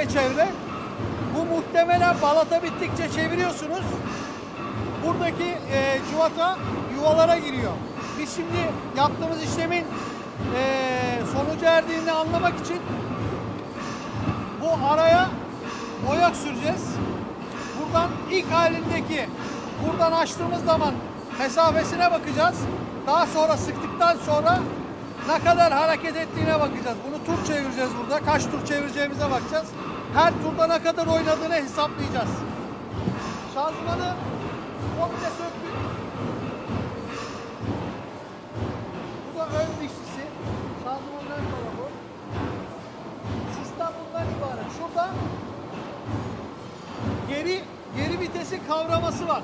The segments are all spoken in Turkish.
çepeçevre. Bu muhtemelen balata bittikçe çeviriyorsunuz. Buradaki e, cuvata yuvalara giriyor. Biz şimdi yaptığımız işlemin e, sonucu erdiğini anlamak için bu araya boya süreceğiz. Buradan ilk halindeki buradan açtığımız zaman mesafesine bakacağız. Daha sonra sıktıktan sonra ne kadar hareket ettiğine bakacağız. Bunu tur çevireceğiz burada. Kaç tur çevireceğimize bakacağız. Her turda ne kadar oynadığını hesaplayacağız. Şanzımanı komple söktük. Bu da ön dişlisi. Şanzımanın ön tarafı. Sistem bundan ibaret. Şurada geri geri vitesi kavraması var.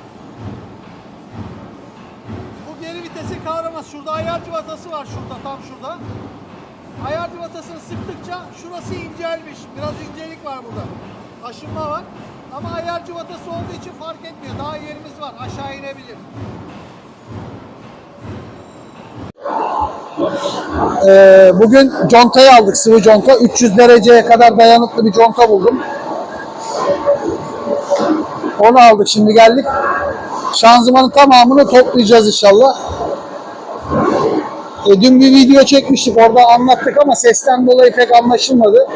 Bu geri vitesi kavraması. Şurada ayar civatası var şurada tam şurada. Ayar civatasını sıktıkça şurası incelmiş. Biraz incelik var burada. Aşınma var. Ama ayar civatası olduğu için fark etmiyor. Daha yerimiz var. Aşağı inebilir. Ee, bugün contayı aldık, sıvı conta. 300 dereceye kadar dayanıklı bir conta buldum. Onu aldık, şimdi geldik. Şanzımanın tamamını toplayacağız inşallah. E, dün bir video çekmiştik, orada anlattık ama sesten dolayı pek anlaşılmadı.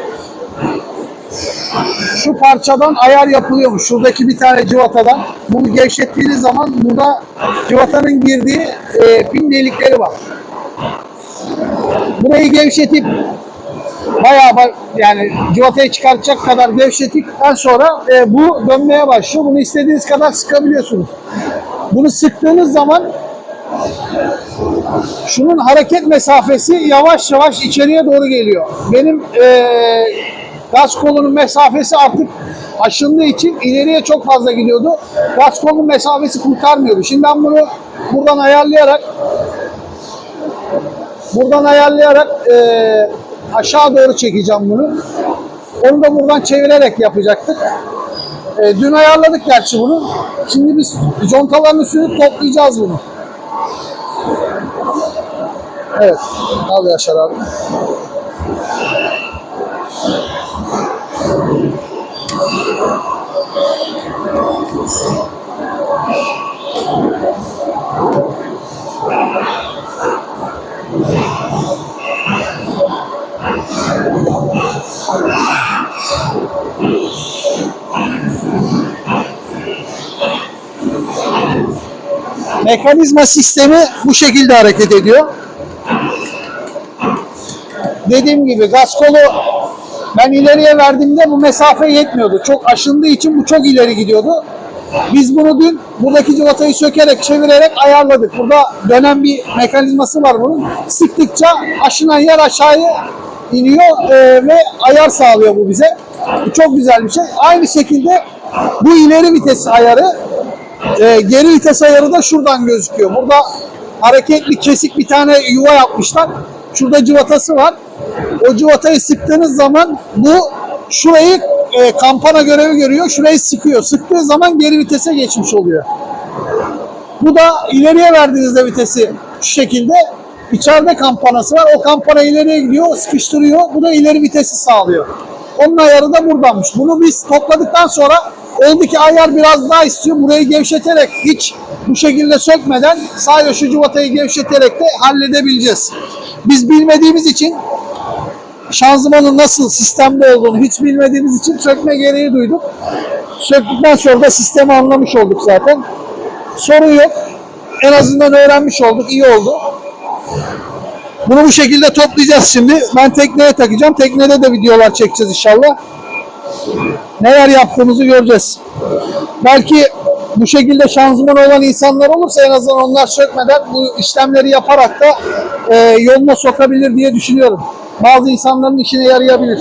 Şu parçadan ayar yapılıyormuş. Şuradaki bir tane civatadan. Bunu gevşettiğiniz zaman burada civatanın girdiği e, pin delikleri var. Burayı gevşetip bayağı ba- yani civatayı çıkartacak kadar gevşettikten sonra e, bu dönmeye başlıyor. Bunu istediğiniz kadar sıkabiliyorsunuz. Bunu sıktığınız zaman şunun hareket mesafesi yavaş yavaş içeriye doğru geliyor. Benim e, gaz kolunun mesafesi artık aşındığı için ileriye çok fazla gidiyordu. Gaz kolunun mesafesi kurtarmıyordu. Şimdi ben bunu buradan ayarlayarak Buradan ayarlayarak eee, aşağı doğru çekeceğim bunu. Onu da buradan çevirerek yapacaktık. Eee, dün ayarladık gerçi bunu. Şimdi biz contaların üstünü toplayacağız bunu. Evet. Al Yaşar abi. Mekanizma sistemi bu şekilde hareket ediyor. Dediğim gibi gaz ben ileriye verdiğimde bu mesafe yetmiyordu. Çok aşındığı için bu çok ileri gidiyordu. Biz bunu dün buradaki civatayı sökerek çevirerek ayarladık. Burada dönen bir mekanizması var bunun. Sıktıkça aşınan yer aşağıya iniyor e, ve ayar sağlıyor bu bize. Bu çok güzel bir şey. Aynı şekilde bu ileri vites ayarı e, geri vites ayarı da şuradan gözüküyor. Burada hareketli kesik bir tane yuva yapmışlar. Şurada civatası var. O civatayı sıktığınız zaman bu şurayı e, kampana görevi görüyor. Şurayı sıkıyor. Sıktığı zaman geri vitese geçmiş oluyor. Bu da ileriye verdiğinizde vitesi şu şekilde içeride kampanası var. O kampana ileriye gidiyor, sıkıştırıyor. Bu da ileri vitesi sağlıyor. Onun ayarı da buradanmış. Bunu biz topladıktan sonra oldu ayar biraz daha istiyor. Burayı gevşeterek hiç bu şekilde sökmeden sadece şu civatayı gevşeterek de halledebileceğiz. Biz bilmediğimiz için şanzımanın nasıl sistemde olduğunu hiç bilmediğimiz için sökme gereği duyduk. Söktükten sonra da sistemi anlamış olduk zaten. Sorun yok. En azından öğrenmiş olduk. iyi oldu. Bunu bu şekilde toplayacağız şimdi. Ben tekneye takacağım. Teknede de videolar çekeceğiz inşallah. Neler yaptığımızı göreceğiz. Belki bu şekilde şanzıman olan insanlar olursa en azından onlar sökmeden bu işlemleri yaparak da e, yoluna sokabilir diye düşünüyorum. Bazı insanların işine yarayabilir.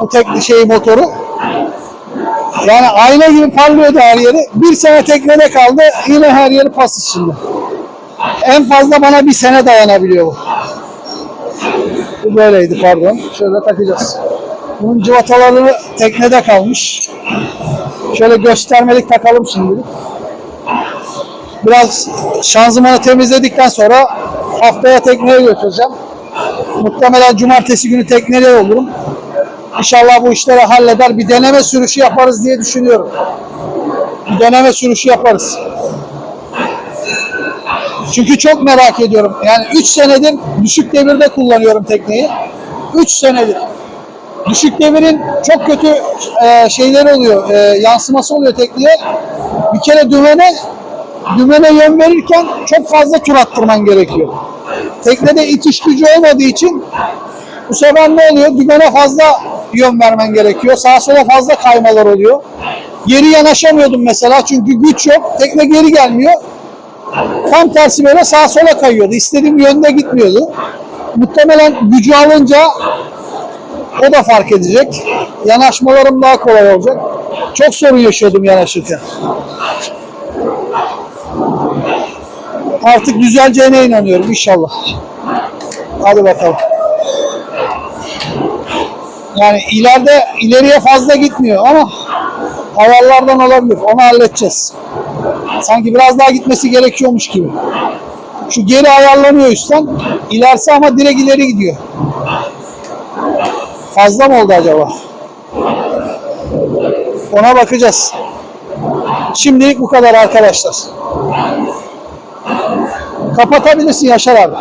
Bu tek bir şey motoru. Yani ayna gibi parlıyordu her yeri. Bir sene teknede kaldı. Yine her yeri pas içinde. En fazla bana bir sene dayanabiliyor bu. Bu böyleydi pardon. Şöyle takacağız. Bunun cıvataları teknede kalmış. Şöyle göstermelik takalım şimdi. Biraz şanzımanı temizledikten sonra haftaya tekneye götüreceğim. Muhtemelen cumartesi günü teknede olurum. İnşallah bu işleri halleder. Bir deneme sürüşü yaparız diye düşünüyorum. Bir deneme sürüşü yaparız. Çünkü çok merak ediyorum. Yani 3 senedir düşük devirde kullanıyorum tekneyi. 3 senedir. Düşük devirin çok kötü e, şeyleri oluyor, e, yansıması oluyor tekneye. Bir kere dümene dümene yön verirken çok fazla tur attırman gerekiyor. Teknede itiş gücü olmadığı için bu sefer ne oluyor? Dümene fazla yön vermen gerekiyor. Sağa sola fazla kaymalar oluyor. Geri yanaşamıyordum mesela çünkü güç yok. Tekne geri gelmiyor. Tam tersi böyle sağa sola kayıyordu. İstediğim yönde gitmiyordu. Muhtemelen gücü alınca o da fark edecek. Yanaşmalarım daha kolay olacak. Çok sorun yaşıyordum yanaşırken. Artık düzeleceğine inanıyorum inşallah. Hadi bakalım. Yani ileride ileriye fazla gitmiyor ama ayarlardan olabilir. Onu halledeceğiz. Sanki biraz daha gitmesi gerekiyormuş gibi. Şu geri ayarlanıyor üstten. İlerisi ama direkt ileri gidiyor. Fazla mı oldu acaba? Ona bakacağız. Şimdilik bu kadar arkadaşlar. Kapatabilirsin Yaşar abi.